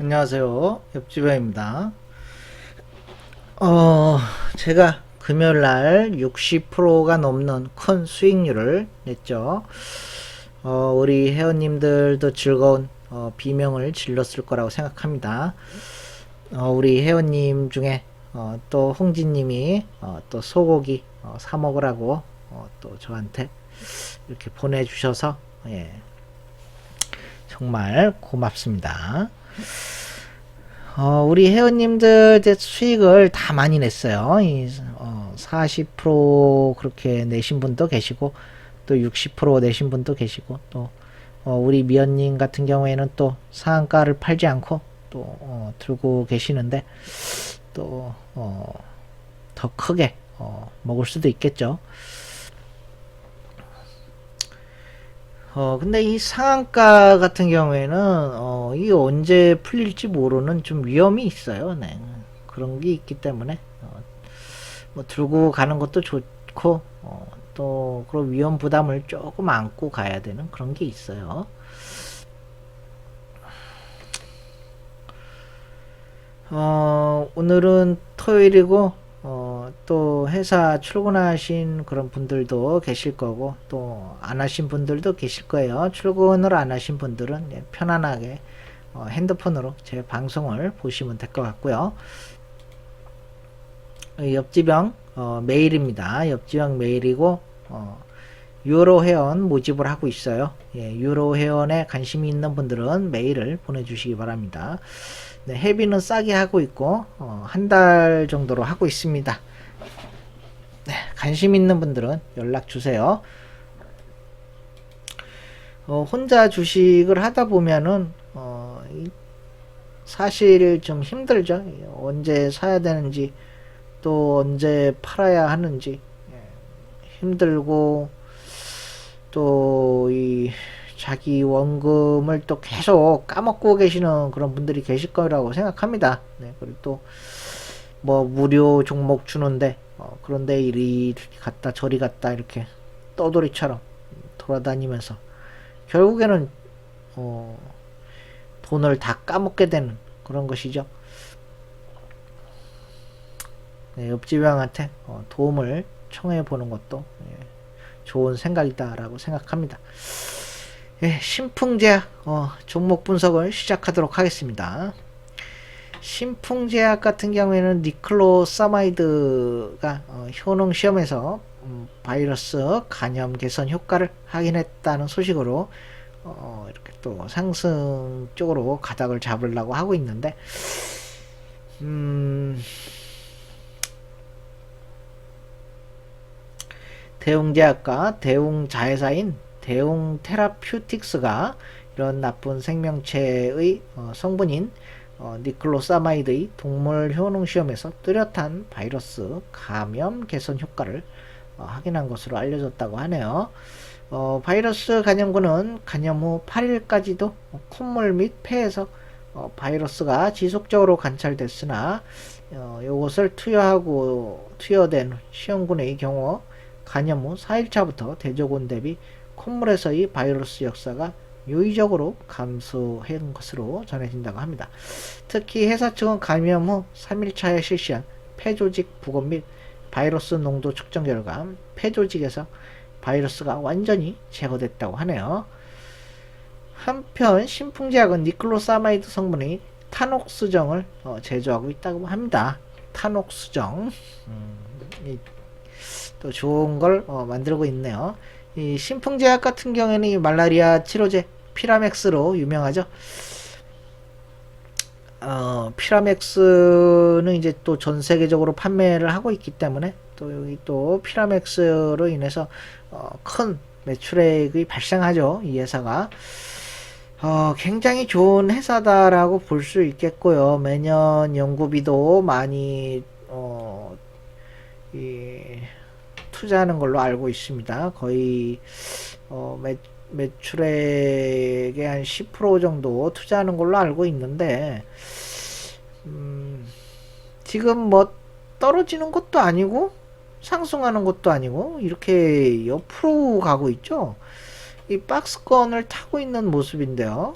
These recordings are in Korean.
안녕하세요. 옆집애입니다. 어, 제가 금요일 날 60%가 넘는 큰 수익률을 냈죠. 어, 우리 회원님들도 즐거운 어, 비명을 질렀을 거라고 생각합니다. 어, 우리 회원님 중에 어, 또 홍진님이 어, 또 소고기 어, 사 먹으라고 어, 또 저한테 이렇게 보내주셔서 예, 정말 고맙습니다. 어, 우리 회원님들 이제 수익을 다 많이 냈어요. 이, 어, 40% 그렇게 내신 분도 계시고, 또 60% 내신 분도 계시고, 또, 어, 우리 미연님 같은 경우에는 또 상한가를 팔지 않고, 또, 어, 들고 계시는데, 또, 어, 더 크게, 어, 먹을 수도 있겠죠. 어, 근데 이 상한가 같은 경우에는, 어, 이게 언제 풀릴지 모르는 좀 위험이 있어요. 네. 그런 게 있기 때문에, 어, 뭐 들고 가는 것도 좋고, 어, 또, 그런 위험 부담을 조금 안고 가야 되는 그런 게 있어요. 어, 오늘은 토요일이고, 어, 또 회사 출근하신 그런 분들도 계실 거고, 또 안 하신 분들도 계실 거예요. 출근을 안 하신 분들은 예, 편안하게 어, 핸드폰으로 제 방송을 보시면 될 것 같고요. 어, 옆지병 어, 메일입니다. 옆지병 메일이고, 어, 유로 회원 모집을 하고 있어요. 예, 유로 회원에 관심이 있는 분들은 메일을 보내주시기 바랍니다. 네, 회비는 싸게 하고 있고 어, 한 달 정도로 하고 있습니다. 네, 관심 있는 분들은 연락 주세요. 어, 혼자 주식을 하다 보면은 어, 이- 사실 좀 힘들죠. 언제 사야 되는지 또 언제 팔아야 하는지 예, 힘들고 또 이 자기 원금을 또 계속 까먹고 계시는 그런 분들이 계실 거라고 생각합니다. 네, 그리고 또 뭐 무료 종목 주는데 어, 그런데 이리 갔다 저리 갔다 이렇게 떠돌이처럼 돌아다니면서 결국에는 어, 돈을 다 까먹게 되는 그런 것이죠. 네, 옆집 형한테 어, 도움을 청해 보는 것도 예, 좋은 생각이다라고 생각합니다. 예, 신풍제약 어, 종목 분석을 시작하도록 하겠습니다. 신풍제약 같은 경우에는 니클로사마이드가 어, 효능 시험에서 음, 바이러스 감염 개선 효과를 확인했다는 소식으로 어, 이렇게 또 상승 쪽으로 가닥을 잡으려고 하고 있는데 음, 대웅제약과 대웅자회사인 대웅테라퓨틱스가 이런 나쁜 생명체의 어, 성분인 어, 니클로사마이드의 동물 효능 시험에서 뚜렷한 바이러스 감염 개선 효과를 어, 확인한 것으로 알려졌다고 하네요. 어, 바이러스 감염군은 감염 후 8일까지도 콧물 및 폐에서 어, 바이러스가 지속적으로 관찰됐으나 어, 이것을 투여하고 투여된 시험군의 경우 감염 후 4일차부터 대조군 대비 콧물에서의 바이러스 역사가 유의적으로 감소한 것으로 전해진다고 합니다. 특히 회사 측은 감염 후 3일차에 실시한 폐조직 부검 및 바이러스 농도 측정 결과 폐조직에서 바이러스가 완전히 제거됐다고 하네요. 한편 신풍제약은 니클로사마이드 성분이 탄옥수정을 어, 제조하고 있다고 합니다. 탄옥수정 음, 이, 또 좋은 걸 어, 만들고 있네요. 이 신풍제약 같은 경우에는 이 말라리아 치료제 피라맥스로 유명하죠. 어, 피라맥스는 이제 또 전 세계적으로 판매를 하고 있기 때문에 또 여기 또 피라맥스로 인해서 어, 큰 매출액이 발생하죠. 이 회사가. 어, 굉장히 좋은 회사다라고 볼 수 있겠고요. 매년 연구비도 많이 어, 이, 투자하는 걸로 알고 있습니다. 거의 어, 매, 매출액의 한 10% 정도 투자하는 걸로 알고 있는데 음, 지금 뭐 떨어지는 것도 아니고 상승하는 것도 아니고 이렇게 옆으로 가고 있죠. 이 박스권을 타고 있는 모습인데요.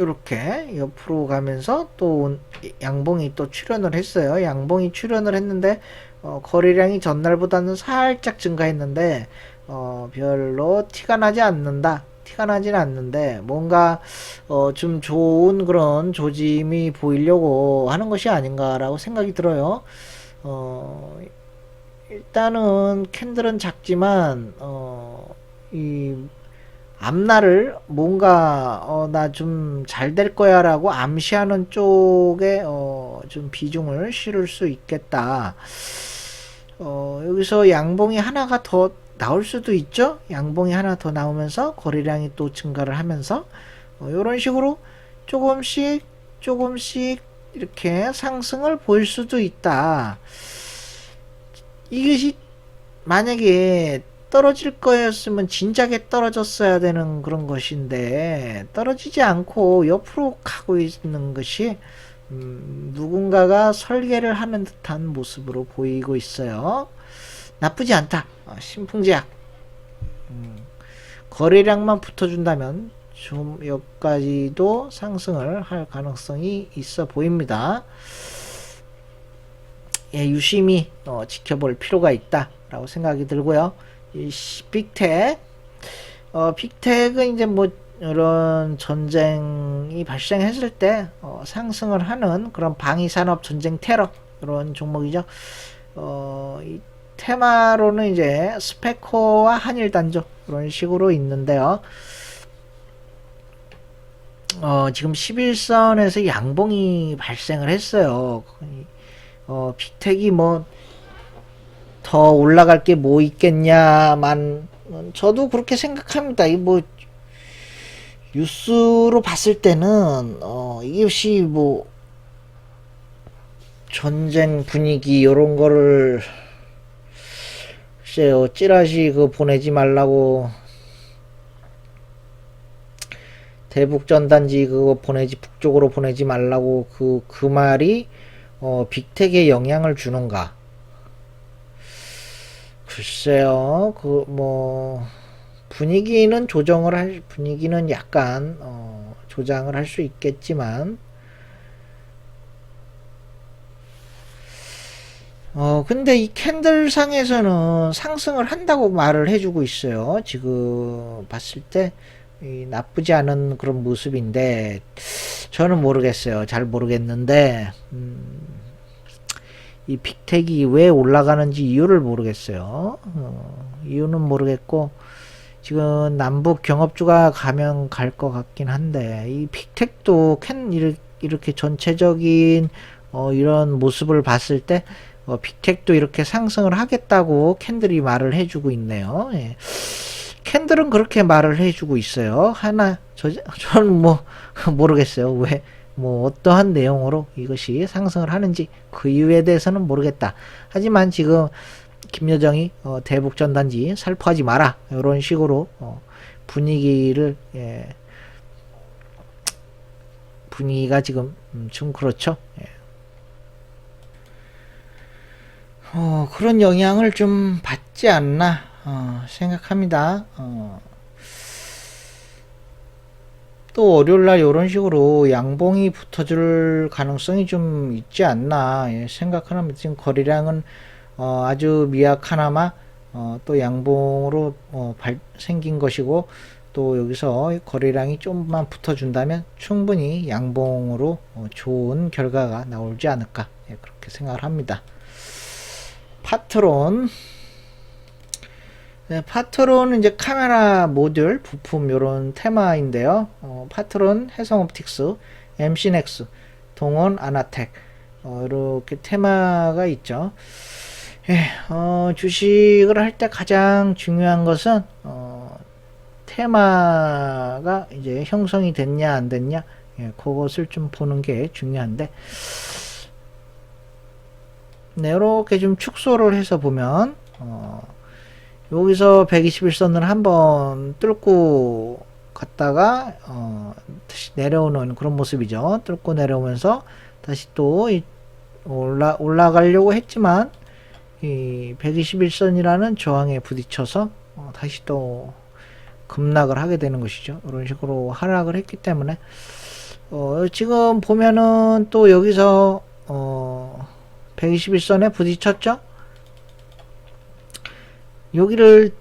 이렇게 옆으로 가면서 또 양봉이 또 출현을 했어요. 양봉이 출현을 했는데 어, 거래량이 전날보다는 살짝 증가했는데 어, 별로 티가 나지 않는다. 티가 나지는 않는데 뭔가 어, 좀 좋은 그런 조짐이 보이려고 하는 것이 아닌가라고 생각이 들어요. 어, 일단은 캔들은 작지만 어, 이 앞날을 뭔가 어, 나 좀 잘 될 거야라고 암시하는 쪽에 어, 좀 비중을 실을 수 있겠다. 어, 여기서 양봉이 하나가 더 나올 수도 있죠. 양봉이 하나 더 나오면서 거래량이 또 증가를 하면서 어, 이런 식으로 조금씩 조금씩 이렇게 상승을 보일 수도 있다. 이것이 만약에 떨어질 거였으면 진작에 떨어졌어야 되는 그런 것인데 떨어지지 않고 옆으로 가고 있는 것이 음, 누군가가 설계를 하는 듯한 모습으로 보이고 있어요. 나쁘지 않다. 어, 신풍제약. 음, 거래량만 붙어준다면 좀 여기까지도 상승을 할 가능성이 있어 보입니다. 예, 유심히 어, 지켜볼 필요가 있다라고 생각이 들고요. 빅텍, 어, 빅텍은 이제 뭐 이런 전쟁이 발생했을 때 어, 상승을 하는 그런 방위 산업 전쟁 테러 이런 종목이죠. 어, 이 테마로는 이제 스페코와 한일 단조 이런 식으로 있는데요. 어, 지금 11선에서 양봉이 발생을 했어요. 어, 빅텍이 뭐 더 올라갈 게 뭐 있겠냐만 저도 그렇게 생각합니다. 이뭐 뉴스로 봤을 때는 어, 이것이 뭐 전쟁 분위기 이런 거를 글쎄요 찌라시 그 보내지 말라고 대북 전단지 그거 보내지 북쪽으로 보내지 말라고 그그 말이 어, 빅텍에 영향을 주는가? 글쎄요, 그, 뭐, 분위기는 조정을 할, 분위기는 약간, 어, 조장을 할 수 있겠지만, 어, 근데 이 캔들 상에서는 상승을 한다고 말을 해주고 있어요. 지금 봤을 때, 이 나쁘지 않은 그런 모습인데, 저는 모르겠어요. 잘 모르겠는데, 음, 이 빅텍이 왜 올라가는지 이유를 모르겠어요. 어, 이유는 모르겠고 지금 남북 경업주가 가면 갈 것 같긴 한데 이 빅텍도 캔 이렇게, 전체적인 어, 이런 모습을 봤을 때 어, 빅텍도 이렇게 상승을 하겠다고 캔들이 말을 해주고 있네요. 예. 캔들은 그렇게 말을 해주고 있어요. 하나 저 저는 뭐 모르겠어요. 왜 뭐 어떠한 내용으로 이것이 상승을 하는지 그 이유에 대해서는 모르겠다. 하지만 지금 김여정이 어, 대북 전단지 살포하지 마라 이런 식으로 어, 분위기를 예, 분위기가 지금 음, 좀 그렇죠. 예. 어, 그런 영향을 좀 받지 않나 어, 생각합니다. 어. 또 월요일날 이런 식으로 양봉이 붙어줄 가능성이 좀 있지 않나 예, 합니다. 지금 거래량은 어, 아주 미약하나마 어, 또 양봉으로 어, 발, 생긴 것이고 또 여기서 거래량이 좀만 붙어준다면 충분히 양봉으로 어, 좋은 결과가 나오지 않을까 예, 그렇게 생각을 합니다. 파트론 네, 파트론은 이제 카메라 모듈 부품 요런 테마인데요. 어, 파트론 해성 옵틱스, MC넥스, 동원 아나텍 어, 이렇게 테마가 있죠. 예, 어, 주식을 할 때 가장 중요한 것은 어, 테마가 이제 형성이 됐냐 안 됐냐 예, 그것을 좀 보는 게 중요한데 네, 이렇게 좀 축소를 해서 보면 어, 여기서 121선을 한번 뚫고 갔다가 어, 다시 내려오는 그런 모습이죠. 뚫고 내려오면서 다시 또 올라 올라가려고 했지만 이 121선이라는 저항에 부딪혀서 어, 다시 또 급락을 하게 되는 것이죠. 이런 식으로 하락을 했기 때문에 어, 지금 보면은 또 여기서 어, 121선에 부딪혔죠? 여기를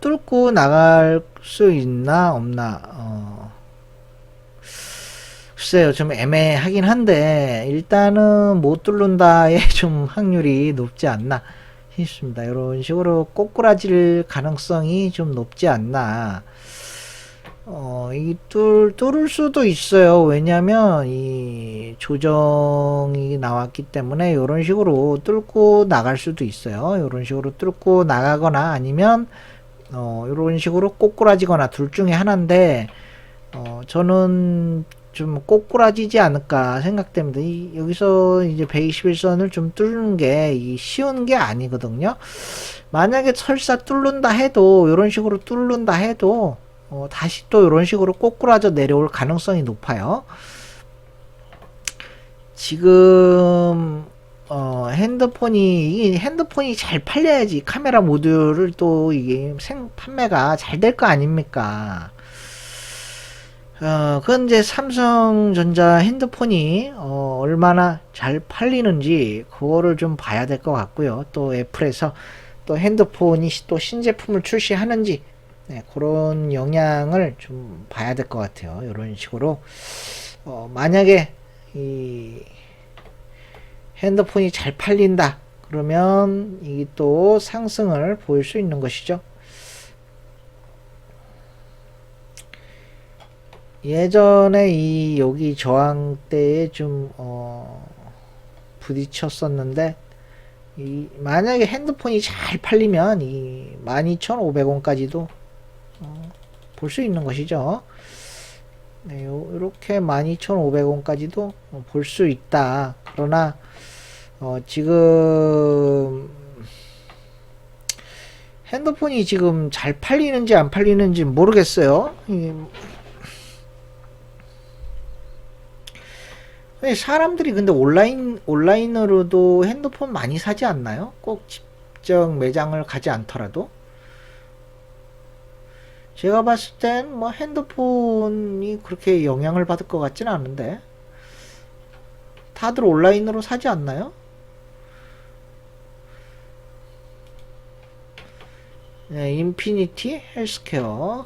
뚫고 나갈 수 있나 없나 어, 글쎄요 좀 애매하긴 한데 일단은 못 뚫는다의 좀 확률이 높지 않나 싶습니다. 이런 식으로 꼬꾸라질 가능성이 좀 높지 않나. 어, 이 뚫, 뚫을 수도 있어요. 왜냐면, 이 조정이 나왔기 때문에, 이런 식으로 뚫고 나갈 수도 있어요. 이런 식으로 뚫고 나가거나, 아니면, 어, 이런 식으로 꼬꾸라지거나, 둘 중에 하나인데, 어, 저는 좀 꼬꾸라지지 않을까 생각됩니다. 이, 여기서 이제 121선을 좀 뚫는 게, 이 쉬운 게 아니거든요. 만약에 설사 뚫는다 해도, 이런 식으로 뚫는다 해도, 어, 다시 또 이런 식으로 꼬꾸라져 내려올 가능성이 높아요. 지금 어, 핸드폰이 이 핸드폰이 잘 팔려야지 카메라 모듈을 또 이게 생 판매가 잘 될 거 아닙니까? 어, 그건 이제 삼성전자 핸드폰이 어, 얼마나 잘 팔리는지 그거를 좀 봐야 될 것 같고요. 또 애플에서 또 핸드폰이 또 신제품을 출시하는지 네, 그런 영향을 좀 봐야 될 것 같아요. 이런 식으로 어, 만약에 이 핸드폰이 잘 팔린다 그러면 이또 상승을 보일 수 있는 것이죠. 예전에 이 여기 저항대에 좀 어, 부딪혔었는데 이 만약에 핸드폰이 잘 팔리면 이 12,500원까지도 어, 볼 수 있는 것이죠. 네, 이렇게 12,500원까지도 볼 수 있다. 그러나 어, 지금 핸드폰이 지금 잘 팔리는지 안 팔리는지 모르겠어요. 사람들이 근데 온라인 온라인으로도 핸드폰 많이 사지 않나요? 꼭 직접 매장을 가지 않더라도 제가 봤을 땐 뭐 핸드폰이 그렇게 영향을 받을 것 같지는 않은데 다들 온라인으로 사지 않나요? 네, 인피니티 헬스케어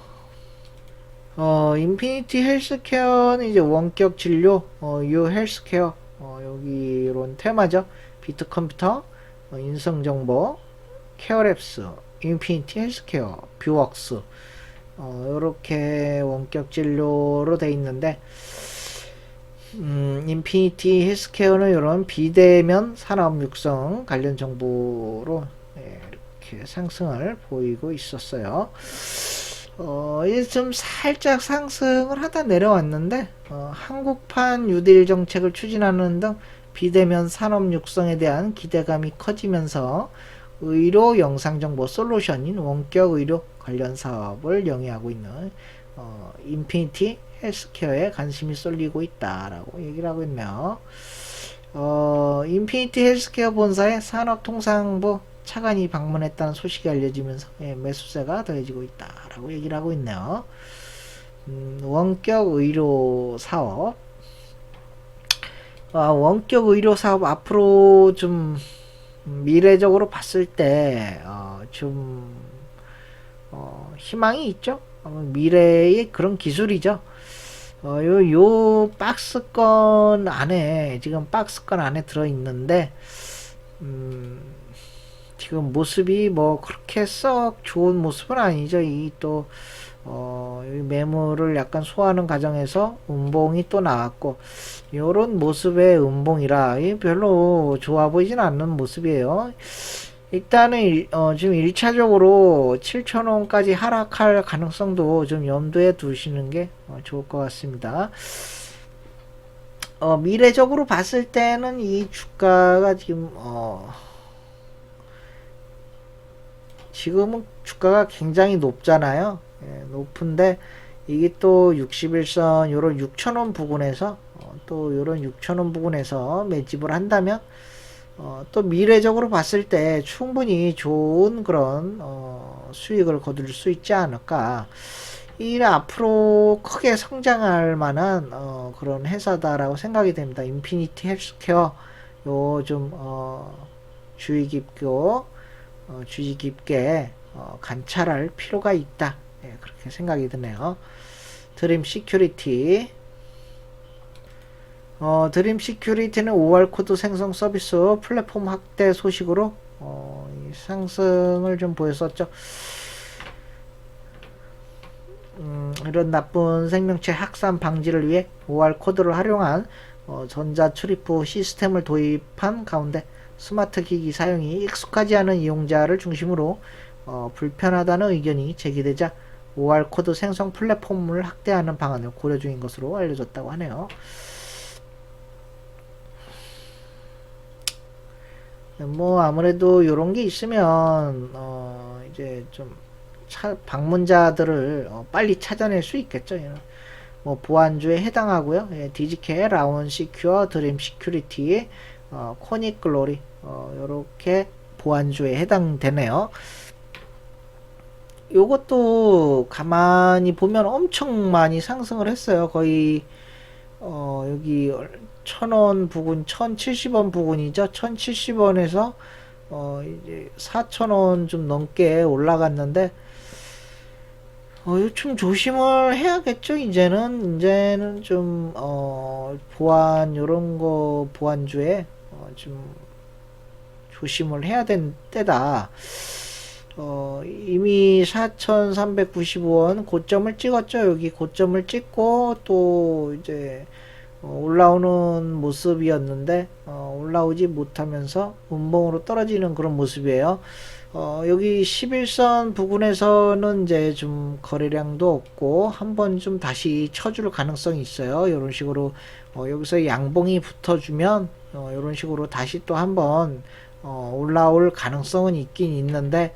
어, 인피니티 헬스케어는 이제 원격 진료, 어, 유 헬스케어, 어, 여기 이런 테마죠. 비트 컴퓨터, 어, 인성정보, 케어랩스, 인피니티 헬스케어, 뷰웍스, 어, 이렇게 원격 진료로 돼 있는데, 음, 인피니티 헬스케어는 이런 비대면 산업 육성 관련 정보로 네, 이렇게 상승을 보이고 있었어요. 어, 이제 좀 살짝 상승을 하다 내려왔는데, 어, 한국판 유대일 정책을 추진하는 등 비대면 산업 육성에 대한 기대감이 커지면서 의료 영상 정보 솔루션인 원격 의료 관련 사업을 영위하고 있는 어, 인피니티 헬스케어에 관심이 쏠리고 있다라고 얘기를 하고 있네요. 어, 인피니티 헬스케어 본사의 산업통상부 차관이 방문했다는 소식이 알려지면서 예, 매수세가 더해지고 있다라고 얘기를 하고 있네요. 음, 원격 의료 사업 아, 원격 의료 사업 앞으로 좀 미래적으로 봤을 때, 어, 좀, 어, 희망이 있죠? 어, 미래의 그런 기술이죠. 어, 요, 요 박스권 안에, 지금 박스권 안에 들어있는데, 음, 지금 모습이 뭐 그렇게 썩 좋은 모습은 아니죠. 이 또, 어, 매물을 약간 소화하는 과정에서 음봉이 또 나왔고, 요런 모습의 음봉이라 별로 좋아 보이진 않는 모습이에요. 일단은 어, 지금 1차적으로 7,000원까지 하락할 가능성도 좀 염두에 두시는 게 어, 좋을 것 같습니다. 어, 미래적으로 봤을 때는 이 주가가 지금 어, 지금은 주가가 굉장히 높잖아요. 예, 높은데 이게 또 61선 요런 6,000원 부근에서 어, 또 요런 6,000원 부근에서 매집을 한다면 어, 또 미래적으로 봤을 때 충분히 좋은 그런 어, 수익을 거둘 수 있지 않을까 이 앞으로 크게 성장할 만한 어, 그런 회사다라고 생각이 됩니다. 인피니티 헬스케어 요좀 어, 주의 깊게 어, 주의 깊게 어, 관찰할 필요가 있다. 예, 그렇게 생각이 드네요. 드림 시큐리티 어, 드림 시큐리티는 5월 코드 생성 서비스 플랫폼 확대 소식으로 어, 이 상승을 좀 보였었죠. 음, 이런 나쁜 생명체 확산 방지를 위해 OR 코드를 활용한 어, 전자 출입 후 시스템을 도입한 가운데 스마트 기기 사용이 익숙하지 않은 이용자를 중심으로 어, 불편하다는 의견이 제기되자 OR 코드 생성 플랫폼을 확대하는 방안을 고려 중인 것으로 알려졌다고 하네요. 뭐 아무래도 이런 게 있으면 어, 이제 좀 차, 방문자들을 어, 빨리 찾아낼 수 있겠죠. 예. 뭐 보안주에 해당하고요. 예, 디지케, 라운 시큐어, 드림 시큐리티, 어, 코닉 글로리 어, 요렇게 보안주에 해당되네요. 요것도 가만히 보면 엄청 많이 상승을 했어요. 거의 어, 여기 천원 부근 1070원 부근이죠. 1070원에서 어, 이제 4,000원 좀 넘게 올라갔는데 어, 좀 조심을 해야겠죠. 이제는 이제는 좀 어, 보안 요런 거 보안주에 어, 좀 조심을 해야 된 때다. 어, 이미 4,395원 고점을 찍었죠. 여기 고점을 찍고 또 이제 어, 올라오는 모습이었는데 어, 올라오지 못하면서 운봉으로 떨어지는 그런 모습이에요. 어, 여기 11선 부근에서는 이제 좀 거래량도 없고 한번 좀 다시 쳐줄 가능성이 있어요. 이런 식으로 어, 여기서 양봉이 붙어주면 어, 이런 식으로 다시 또 한번 어, 올라올 가능성은 있긴 있는데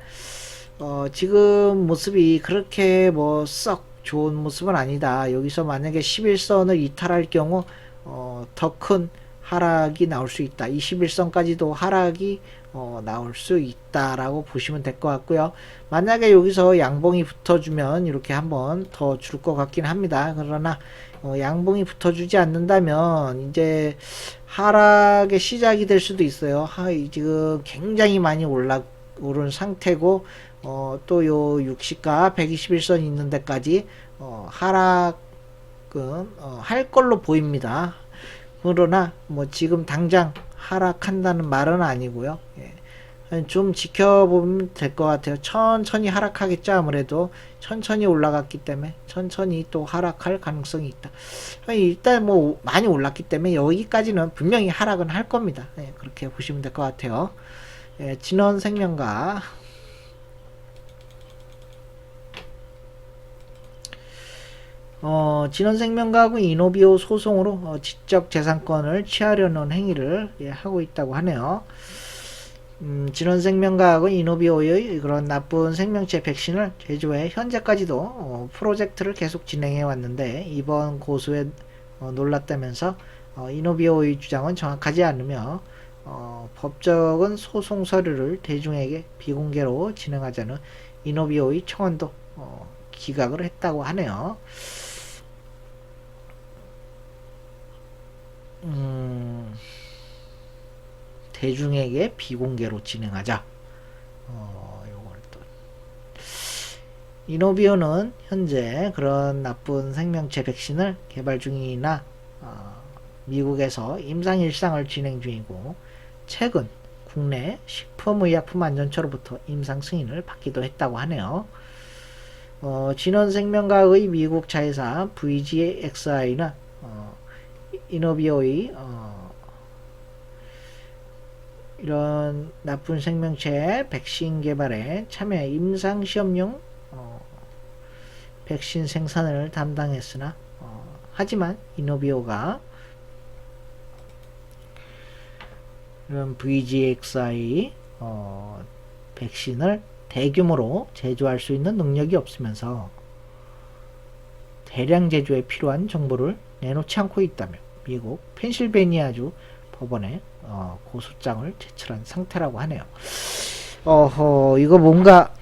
어, 지금 모습이 그렇게 뭐 썩 좋은 모습은 아니다. 여기서 만약에 11선을 이탈할 경우 어, 더 큰 하락이 나올 수 있다. 21선까지도 하락이 어, 나올 수 있다라고 보시면 될 것 같고요. 만약에 여기서 양봉이 붙어주면 이렇게 한번 더 줄 것 같긴 합니다. 그러나 어, 양봉이 붙어주지 않는다면 이제 하락의 시작이 될 수도 있어요. 하, 지금 굉장히 많이 올라 오른 상태고 어, 또 요 60가 121선 있는 데까지 어, 하락은 어, 할 걸로 보입니다. 그러나 뭐 지금 당장 하락한다는 말은 아니고요. 예. 좀 지켜보면 될 것 같아요. 천천히 하락하겠죠. 아무래도 천천히 올라갔기 때문에 천천히 또 하락할 가능성이 있다. 일단 뭐 많이 올랐기 때문에 여기까지는 분명히 하락은 할 겁니다. 예, 그렇게 보시면 될 것 같아요. 예, 진원생명과 어, 진원생명과하고 이노비오 소송으로 어, 지적 재산권을 취하려는 행위를 예, 하고 있다고 하네요. 음, 진원생명과하고 이노비오의 그런 나쁜 생명체 백신을 제조해 현재까지도 어, 프로젝트를 계속 진행해 왔는데 이번 고소에 어, 놀랐다면서 어, 이노비오의 주장은 정확하지 않으며 어, 법적은 소송 서류를 대중에게 비공개로 진행하자는 이노비오의 청원도 어, 기각을 했다고 하네요. 음, 대중에게 비공개로 진행하자. 어, 요걸 또. 이노비오는 현재 그런 나쁜 생명체 백신을 개발 중이나 어, 미국에서 임상 일상을 진행 중이고 최근 국내 식품의약품안전처로부터 임상 승인을 받기도 했다고 하네요. 어, 진원생명과의 미국 자회사 VGXI는 어, 이노비오의 어, 이런 나쁜 생명체 백신 개발에 참여 임상 시험용 어, 백신 생산을 담당했으나 어, 하지만 이노비오가 이런 VGXI 어, 백신을 대규모로 제조할 수 있는 능력이 없으면서 대량 제조에 필요한 정보를 내놓지 않고 있다며 미국 펜실베니아주 법원에 어, 고소장을 제출한 상태라고 하네요. 어허, 이거 뭔가